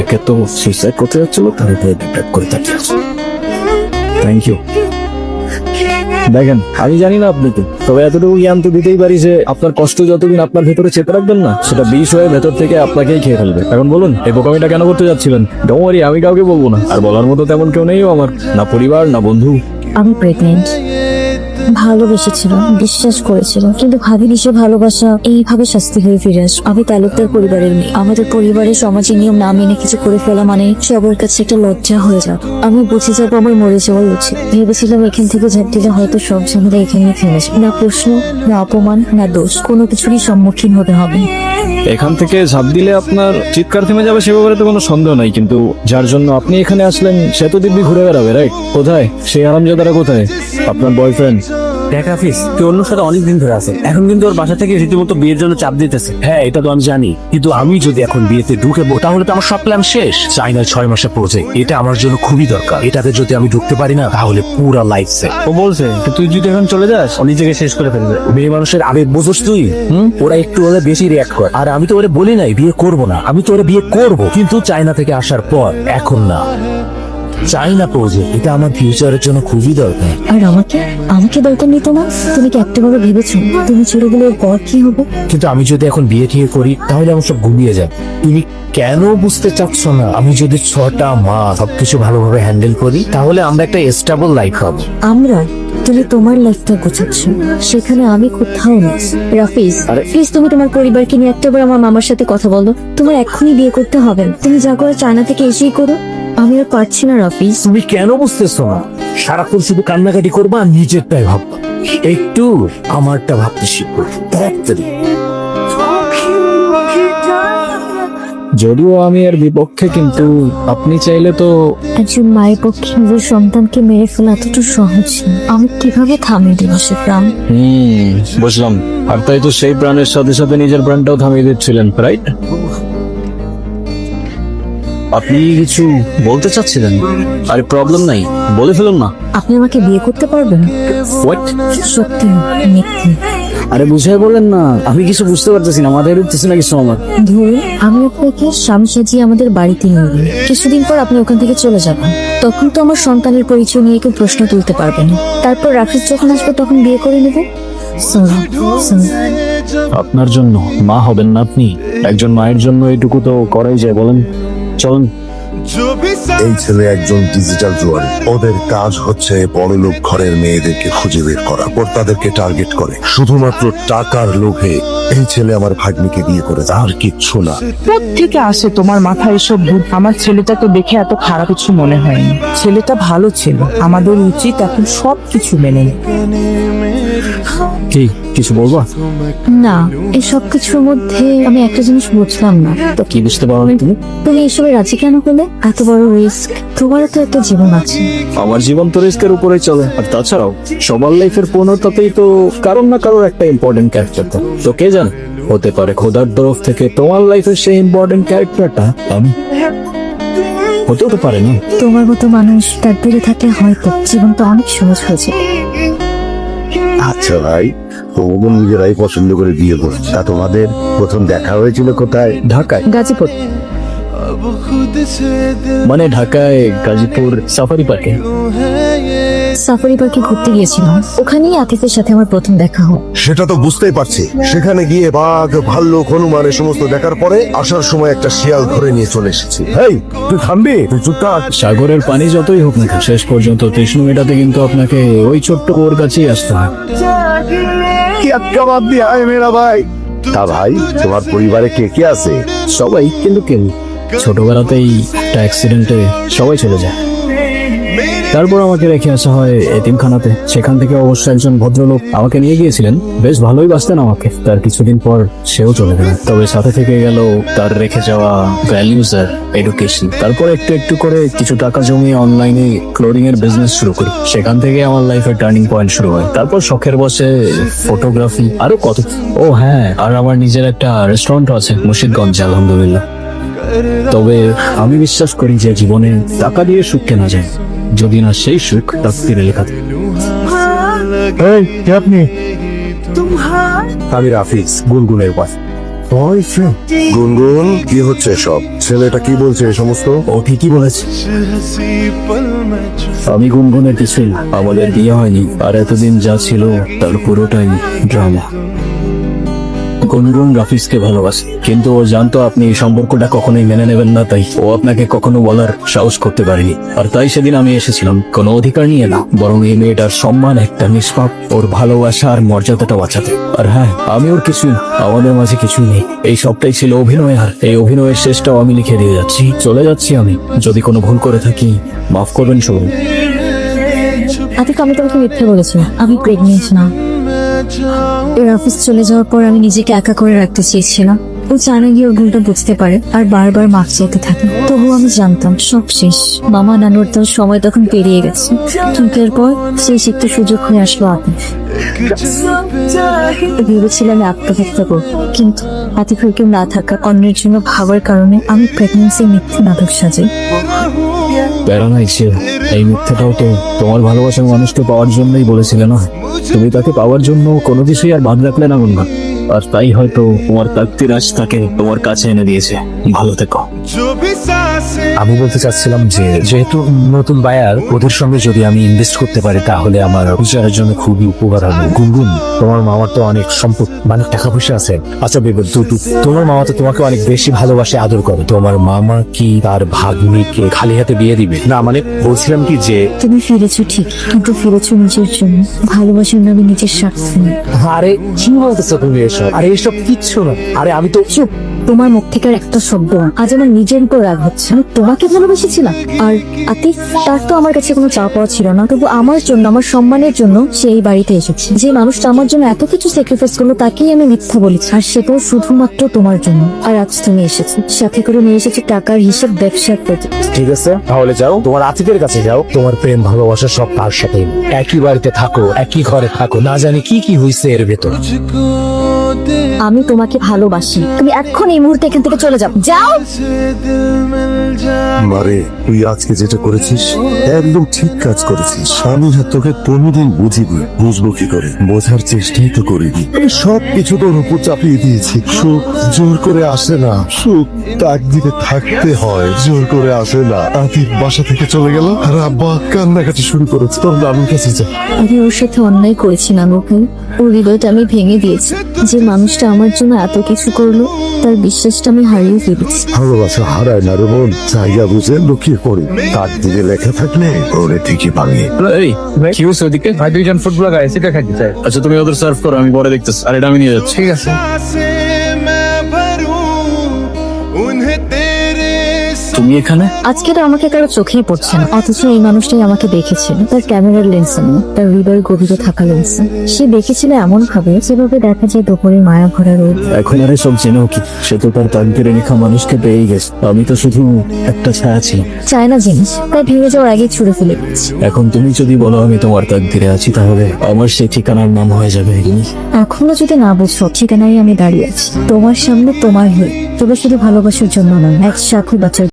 একে তো সুইসাইড করতে যাচ্ছিল, তার উপরে ব্যাক করে তাকিয়ে আছে থ্যাংক ইউ দেখেন, আমি জানি না আপনি কি তবে এতটুকু জ্ঞান তো দিতেই পারি যে আপনার কষ্ট যতদিন আপনার ভেতরে চেপে রাখবেন না, সেটা বিষ হয়ে ভেতর থেকে আপনাকেই খেয়ে ফেলবে। এখন বলুন, এই বোকামিটা কেন করতে যাচ্ছিলেন? ডোমারি আমি কাউকে বলব না। আর বলার মতো তেমন কেউ নেই আমার, না পরিবার, না বন্ধু। আমি প্রেগনেন্ট ভালোবেসেছিলাম, বিশ্বাস করেছিলাম। কিন্তু ভাবিনি সে ভালোবাসা এইভাবে শাস্তি হয়ে ফিরে আসবে। আমি তালুকদার পরিবারের মেয়ে। আমাদের পরিবারের সমাজের নিয়ম না মেনে কিছু করে ফেলা মানে সবার কাছে একটা লজ্জা হয়ে যাবে। আমি বুঝে যাব আমার মরে যাওয়া উচিত। ভেবেছিলাম এখান থেকে ঝাঁপ দিলে হয়তো সব ঝামেলা এখানে যাবে। না প্রশ্ন, না অপমান, না দোষ, কোনো কিছুরই সম্মুখীন হতে হবে এখান থেকে ঝাঁপ দিলে আপনার চিৎকার থেমে যাবে সে ব্যাপারে তো কোনো সন্দেহ নাই, কিন্তু যার জন্য আপনি এখানে আসলেন, সে তো দিব্যি ঘুরে বেড়াবে রাইট কোথায়? সেই আরামজাদারা কোথায়? আপনার বয়ফ্রেন্ড দেখ হাফিজ তুই অন্য সাথে অনেকদিন ধরে আছে এখন কিন্তু ওর বাসা থেকে রীতিমতো বিয়ের জন্য চাপ দিতেছে। হ্যাঁ এটা তো আমি জানি। কিন্তু আমি যদি এখন বিয়েতে ঢুকে তাহলে তো আমার সব প্ল্যান শেষ। চাইনা ছয় মাসের প্রজেক্ট এটা আমার জন্য খুবই দরকার। এটাতে যদি আমি ঢুকতে পারি না তাহলে পুরা লাইফ সেট ও বলছে তুই যদি এখন চলে যাস ও নিজেকে শেষ করে ফেলবে। মেয়ে মানুষের আবেগ বুঝোস তুই? হুম? ওরা একটু হলে বেশি রিয়াক্ট করে। আর আমি তো ওরে বলি নাই বিয়ে করব না। আমি তো ওরে বিয়ে করব। কিন্তু চায়না থেকে আসার পর এখন না। চাইনা প্রজেক্ট এটা আমার ফিউচারের জন্য খুবই দরকার। আর আমাকে? আমাকে দরকার নিত না তুমি কি একটাভাবে ভেবেছো? তুমি ছেড়ে গেলে পর কি হবে? কিন্তু আমি যদি এখন বিয়ে ঠিয়ে করি তাহলে আমার সব ঘুমিয়ে যাবে। তুমি কেন বুঝতে চাচ্ছ না? আমি যদি ছটা মাস সবকিছু ভালোভাবে হ্যান্ডেল করি তাহলে আমরা একটা স্টেবল লাইফ পাবো। আমরা? তুমি তোমার লাইফটা গোছাচ্ছ। সেখানে আমি কোথাও নেই। রাফিজ প্লিজ তুমি তোমার পরিবারকে নিয়ে একটাবার আমার মামার সাথে কথা বলো। তোমার এক্ষুনি বিয়ে করতে হবে। না। তুমি যা করে চায়না থেকে এসেই করো। আমি আর পারছি না রাফিজ তুমি কেন বুঝতেছো না? সারাক্ষণ শুধু কান্নাকাটি করবা আর নিজেরটাই ভাববা। একটু আমারটা ভাবতে শিখব তাড়াতাড়ি যদিও আমি এর বিপক্ষে কিন্তু আপনি চাইলে তো একজন মায়ের পক্ষে নিজের সন্তানকে মেরে ফেলা এতটা সহজ না। আমি কীভাবে থামিয়ে দেবো সে প্রাণ? হুম বুঝলাম। আর তাই তো সেই প্রাণের সাথে সাথে নিজের প্রাণটাও থামিয়ে দিচ্ছিলেন রাইট? আপনি কিছু বলতে চাচ্ছিলেন? আরে প্রবলেম নাই বলে ফেলুন না। আপনি আমাকে বিয়ে করতে পারবেন? হোয়াট সত্যি মিথ্যে। আরে বুঝাই বলেন না আমি কিছু বুঝতে পারতেছি না মাথায় ঢুকতেছি না কিছু আমার। ধরুন আমি আপনাকে স্বামী সাজিয়ে আমাদের বাড়িতে নিয়ে গেলাম। কিছুদিন পর আপনি ওখান থেকে চলে যাবেন। তখন তো আমার সন্তানের পরিচয় নিয়ে কেউ প্রশ্ন তুলতে পারবে না। তারপর রাফিজ যখন আসবে তখন বিয়ে করে নেব. আপনার জন্য মা হবেন না আপনি একজন মায়ের জন্য এইটুকু তো করাই যায় বলেন। চলুন এই ছেলে একজন ডিজিটাল জুয়ারি ওদের কাজ হচ্ছে বড়লোক ঘরের মেয়েদেরকে খুঁজে বের করা। ওর তাদেরকে টার্গেট করে। শুধুমাত্র টাকার লোভে এই ছেলে আমার ভাগ্নিকে বিয়ে করে আর কিচ্ছু না। থেকে আসে তোমার মাথায় এসব ভূত? আমার ছেলেটাকে দেখে এত খারাপ কিছু মনে হয়নি। ছেলেটা ভালো ছিল। আমাদের উচিত এখন সব কিছু মেনে নেওয়া। কি কিছু বলব? না এই সব কিছুর মধ্যে আমি একটা জিনিস বুঝলাম না। তো কি বুঝতে পারো তুমি? তুমি এসবে রাজি কেন হলে? এত বড় রিস্ক তোমারও তো একটা জীবন আছে। আমার জীবন তো রিস্কের উপরেই চলে। আর তাছাড়াও সবার লাইফের পূর্ণতাতেই তো কারোর না কারোর একটা ইম্পর্টেন্ট ক্যারেক্টার থাকে। তো কে জানে? হতে পারে খোদার তরফ থেকে তোমার লাইফের সেই ইম্পর্টেন্ট ক্যারেক্টারটা আমি। হতেও তো পারে না। তোমার মতো মানুষ তার দূরে থাকলে হয়তো জীবনটা অনেক সহজ হয়েছে আচ্ছা ভাই তোমাকে নিজেরাই পছন্দ করে বিয়ে করছে। তা তোমাদের প্রথম দেখা হয়েছিল কোথায়? ঢাকায়। গাজীপুর। মানে ঢাকায় গাজীপুর সাফারি পার্কে সাফারি পার্কে ঘুরতে গিয়েছিলাম। ওখানেই আতিফের সাথে আমার প্রথম দেখা হয় সেটা তো বুঝতেই পারছি। সেখানে গিয়ে বাঘ ভাল্লুক হনুমান এ সমস্ত দেখার পরে আসার সময় একটা শিয়াল ধরে নিয়ে চলে এসেছি। হেই তুই থামবি? তুই চুপ থাক। সাগরের পানি যতই হোক না কেন, শেষ পর্যন্ত তৃষ্ণু মেটাতে কিন্তু আপনাকে ওই ছোট্ট ওর কাছেই আসতে হয়। তা ভাই তোমার পরিবারে কে কে আছে? সবাই কিন্তু কেউ। ছোটবেলাতেই একটা অ্যাক্সিডেন্টে সবাই চলে যায়। তারপর আমাকে রেখে আসা হয় এতিমখানাতে। সেখান থেকে অবশ্য একজন ভদ্রলোক আমাকে নিয়ে গিয়েছিলেন। বেশ ভালোই বাঁচতেন আমাকে। তার কিছুদিন পর সেও চলে গেল। তবে সাথে থেকে গেল তার রেখে যাওয়া ভ্যালিউজ আর এডুকেশন তারপর একটু একটু করে কিছু টাকা জমিয়ে অনলাইনে ক্লোরিং এর বিজনেস শুরু করি। সেখান থেকে আমার লাইফের টার্নিং পয়েন্ট শুরু হয়। তারপর শখের বসে ফটোগ্রাফি আরও কত ও হ্যাঁ আর আমার নিজের একটা রেস্টুরেন্ট আছে মুর্শিদগঞ্জে আলহামদুলিল্লাহ। তবে আমি বিশ্বাস করি যে জীবনে টাকা দিয়ে সুখ কেনা যায়। যদি না সেই সুখ তাকতিরে লেখা থাকে। আপনি? আমি রাফিজ গুনগুনের বয়ফ্রেন্ড গুনগুন কি হচ্ছে সব ছেলেটা কি বলছে এই সমস্ত? ও ঠিকই বলেছে। আমি গুনগুনের কিছুই না। আমাদের বিয়ে হয়নি আর এতদিন যা ছিল তার পুরোটাই ড্রামা গুনগুন রাফিজকে ভালোবাসে। কিন্তু ও জানতো আপনি এই সম্পর্কটা কখনোই মেনে নেবেন না তাই। ও আপনাকে কখনো বলার সাহস করতে পারেনি। আর তাই সেদিন আমি এসেছিলাম। কোনো অধিকার নিয়ে না। বরং এই মেয়েটার সম্মান একটা নিষ্পাপ, ওর ভালোবাসা আর মর্যাদাটা বাঁচাতে। আর হ্যাঁ আমি ওর কিছুই আমাদের মাঝে কিছুই নেই। এই সবটাই ছিল অভিনয়, আর এই অভিনয়ের শেষটাও আমি লিখে দিয়ে যাচ্ছি। চলে যাচ্ছি আমি। যদি কোনো ভুল করে থাকি, মাফ করবেন সবাই আমি তোমাকে মিথ্যে বলেছিলাম আমি প্রেগনেন্ট না। এর অফিস চলে যাওয়ার পর আমি নিজেকে একা করে রাখতে চেয়েছিলাম। ও চায়না গিয়ে ওর বুঝতে পারে আর বারবার মাফ চাইতে থাকে। তবু আমি জানতাম, সব শেষ। মামা নানুর তো সময় তখন পেরিয়ে গেছে। কিন্তু এরপর সেই শিখতে সুযোগ হয়ে আসলো আতিক ভেবেছিলাম আত্মহত্যা করব, কিন্তু আতিফের কেউ না থাকা অন্যের জন্য ভাবার কারণে আমি প্রেগনেন্সি মিথ্যে নাটক সাজাই। প্যারা নাই সে এই মিথ্যাটাও তো তোমার ভালোবাসার মানুষকে পাওয়ার জন্যই বলেছিলে না? তুমি তাকে পাওয়ার জন্য কোনো কিছুই আর বাদ রাখলে না গুনগুন আর তাই হয়তো তোমার তাকতির আজ তাকে তোমার কাছে এনে দিয়েছে। ভালো থেকো। আমি বলতে চাচ্ছিলাম যে যেহেতু নতুন বায়ার ওদের সঙ্গে যদি আমি ইনভেস্ট করতে পারি তাহলে আমার ফিউচারের জন্য খুবই উপকার হবে। গুনগুন তোমার মামার তো অনেক সম্পদ মানে টাকা পয়সা আছে। আচ্ছা বেবি দুটু তোমার মামা তো তোমাকে অনেক বেশি ভালোবাসে আদর করে। তোমার মামা কি তার ভাগ্নিকে খালি হাতে বিয়ে দিবে? না মানে বলছিলাম কি যে তুমি ফিরেছো ঠিক কিন্তু ফিরেছো নিজের জন্য। ভালোবাসার নামে নিজের স্বার্থ আরে কি বলতেছো তুমি এসব? আরে এসব কিচ্ছু না। আরে আমি তো চুপ তোমার মুখ থেকে আর একটা শব্দ না। আজ আমার নিজের উপর রাগ হচ্ছে। আমি তোমাকে ভালোবেসেছিলাম। আর আতিফ তার তো আমার কাছে কোনো চাওয়া পাওয়া ছিল না। তবু আমার জন্য আমার সম্মানের জন্য সে এই বাড়িতে এসেছে। যে মানুষটা আমার জন্য এত কিছু স্যাক্রিফাইস করল তাকেই আমি মিথ্যা বলেছি। আর সেটাও শুধুমাত্র তোমার জন্য। আর আজ তুমি এসেছ। সাথে করে নিয়ে এসেছ টাকার হিসেব ব্যবসার প্রতি। ঠিক আছে তাহলে যাও। তোমার আতিথের কাছে যাও। তোমার প্রেম ভালোবাসা সব তার সাথে একই বাড়িতে থাকো একই ঘরে থাকো। না জানি কি কি হয়েছে এর ভেতর। আমি তোমাকে ভালোবাসি। তুমি এখন এই মুহূর্তে এখান থেকে চলে যাও। যাও! মারে তুই আজকে যেটা করেছিস একদম ঠিক কাজ করেছিস। আমি আর তোকে কোনোদিন বুঝিনি। বুঝব কি করে? বোঝার চেষ্টাই তো করিনি। আমি সব কিছু তোর উপর চাপিয়ে দিয়েছি। সুখ জোর করে আসে না। সুখ তাক দিতে থাকতে হয় জোর করে আসে না। আতিফ বাসা থেকে চলে গেল। আর আব্বা কান্নাকাটি শুরু করেছে। তোর নানুর কাছে যা। আমি ওর সাথে অন্যায় করেছি নানুকে। ওর হৃদয়টা আমি ভেঙে দিয়েছি। যে মানুষটা আমার জন্য এত কিছু করল তার বিশ্বাসটা আমি হারিয়ে ফেলেছি। ভালোবাসা হারায় না রে বোন জায়গা বুঝে লুকিয়ে পড়ে। তার দিকে লেখা থাকলে ওরে ঠিকই পাবে। এই কি হয়েছে ওদিকে? ভাই দুইজন ফুটবলার গায়ে সেটা খাইতে চাই আচ্ছা তুমি ওদের সার্ভ করো আমি পরে দেখতেছি। আর এটা আমি নিয়ে যাচ্ছি। ঠিক আছে। তুমি এখানে? আজকে তো আমাকে কারও চোখেই পড়ছে না। অথচ এই মানুষটাই আমাকে দেখেছিল। তার ক্যামেরার লেন্সে তার হৃদয়ের গভীরে থাকা লেন্সে সে দেখেছিল এমন ভাবে যেভাবে দেখা যায় দুপুরে মায়া ভরা রোদ। এখন আর সব জেনেও কি? সে তো তার তাকদিরে লেখা মানুষকে পেয়ে গেছে। আমি তো শুধু একটা ছায়া ছিল চায় না জিনিস। তাই ভেঙে যাওয়ার আগে ছুড়ে ফেলে এখন তুমি যদি বলো আমি তোমার তাকদিরে আছি তাহলে আমার সেই ঠিকানার নাম হয়ে যাবে এখনও যদি না বুঝছ ঠিকানায় আমি দাঁড়িয়ে আছি। তোমার সামনে তোমার হয়ে। তবে শুধু ভালোবাসার জন্য নয় একসাথে বাঁচার